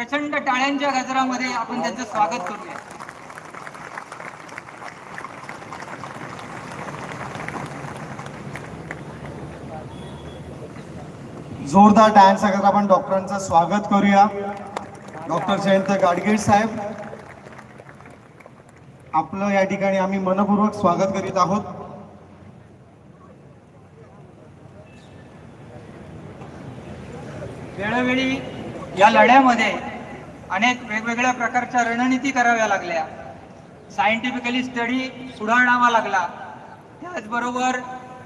प्रचंड टाळ्यांच्या गजरामध्ये आपण त्यांचं स्वागत करूया. जोरदार डान्स करत आपण डॉक्टरांचं स्वागत करूया. डॉक्टर जयंत गाडगीळ साहेब आपलं या ठिकाणी आम्ही मनपूर्वक स्वागत करीत आहोत. वेळोवेळी या लढ्यामध्ये अनेक वेगवेगळ्या प्रकारच्या रणनीती कराव्या लागल्या. सायंटिफिकली स्टडी पुढे आणावा लागला. त्याचबरोबर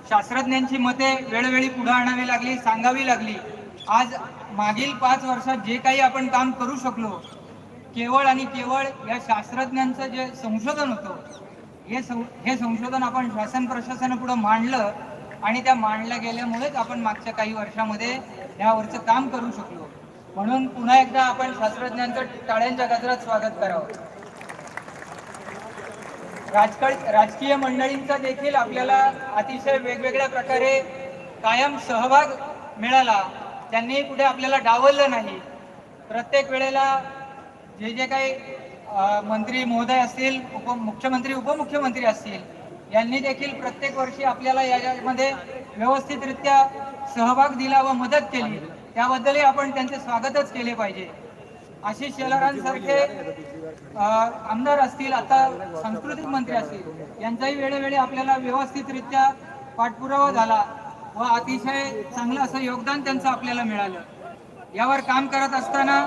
शास्त्रज्ञांची मते वेळोवेळी पुढे आणावी लागली सांगावी लागली. आज मागील पाच वर्षात जे काही आपण काम करू शकलो केवळ आणि केवळ या शास्त्रज्ञांचं जे संशोधन होतं हे सं हे संशोधन आपण शासन प्रशासनापुढं मांडलं आणि त्या मांडल्या गेल्यामुळेच आपण मागच्या काही वर्षामध्ये यावरचं काम करू शकलो. म्हणून पुन्हा एकदा आपण शास्त्रज्ञांचं टाळ्यांच्या गजरात स्वागत करावं. राजकाळ राजकीय मंडळींचा देखील आपल्याला अतिशय वेगवेगळ्या प्रकारे कायम सहभाग मिळाला. त्यांनी कुठे आपल्याला डावललं नाही. प्रत्येक वेळेला जे जे काही मंत्री महोदय असतील उप मुख्यमंत्री उपमुख्यमंत्री असतील यांनी देखील प्रत्येक वर्षी आपल्याला याच्यामध्ये व्यवस्थितरित्या सहभाग दिला व मदत केली. त्याबद्दलही आपण त्यांचे स्वागतच केले पाहिजे. आशिष शेलारांसारखे आमदार असतील आता सांस्कृतिक मंत्री असतील यांचाही वेळोवेळी आपल्याला व्यवस्थितरित्या पाठपुरावा झाला व अतिशय चांगलं असं योगदान त्यांचं आपल्याला मिळालं. यावर काम करत असताना